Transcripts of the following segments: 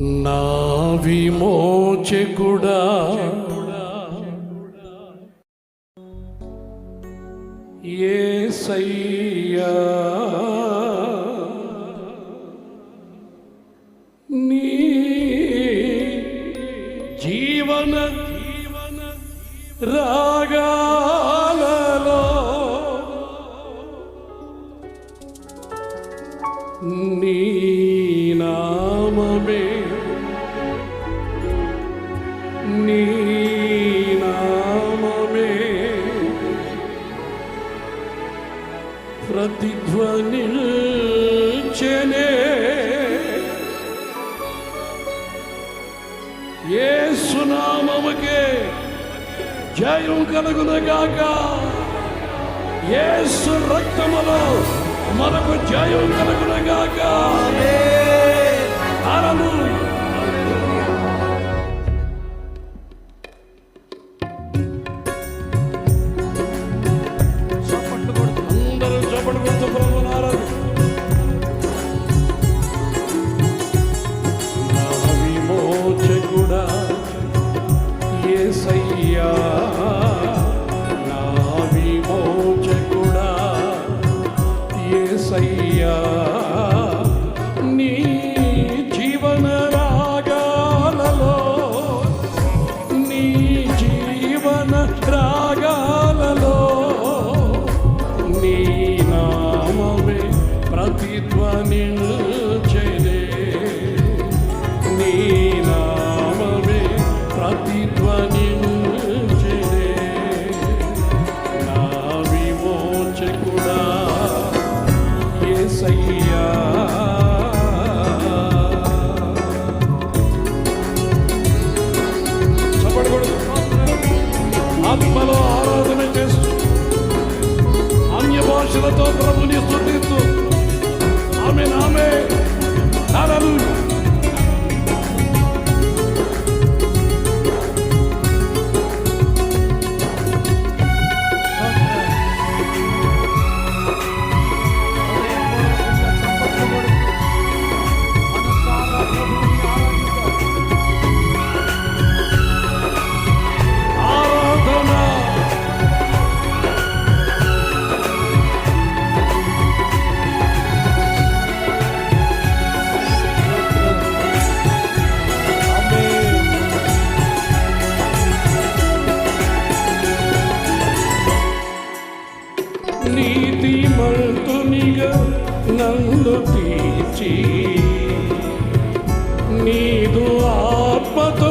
నా విమోచకుడా. ఏ సయ్యా నీ జీవన జీవన రాగా జయం కలుగునగాక ఏసు రక్తములో మనకు జయం కలుగునగాక అరలు నిన్ను పిలిచి నీదు ఆత్మతో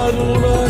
Sarılır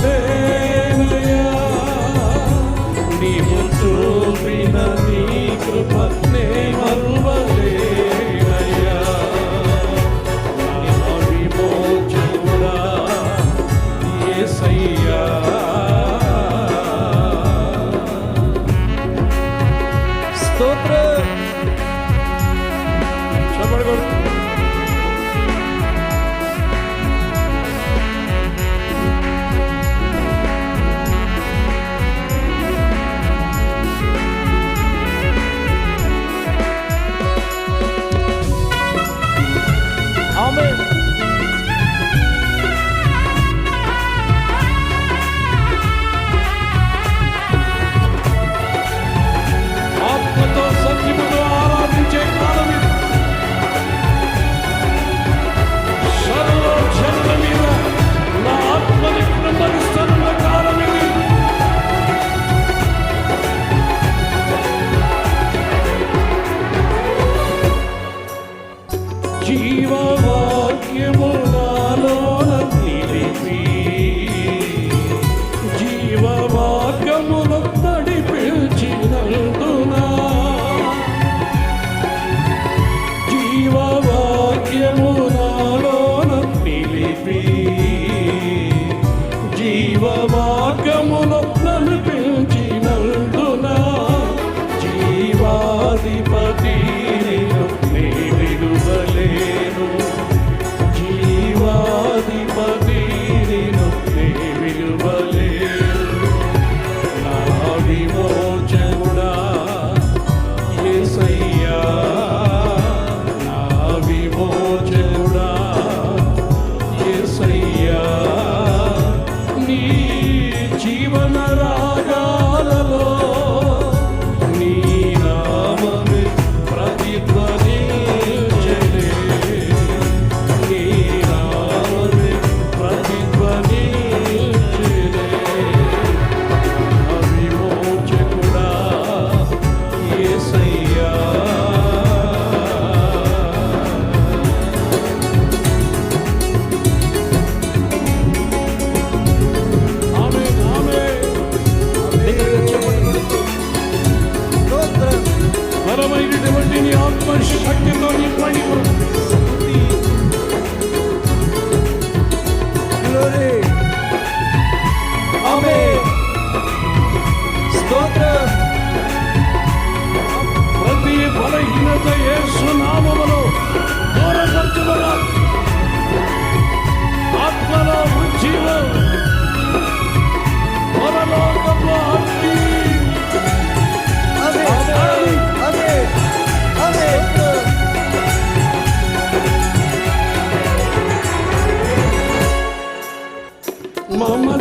జీవవాక్యము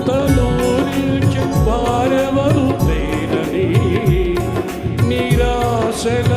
మమతలో చెప్పారెవరు లేరని నిరాశల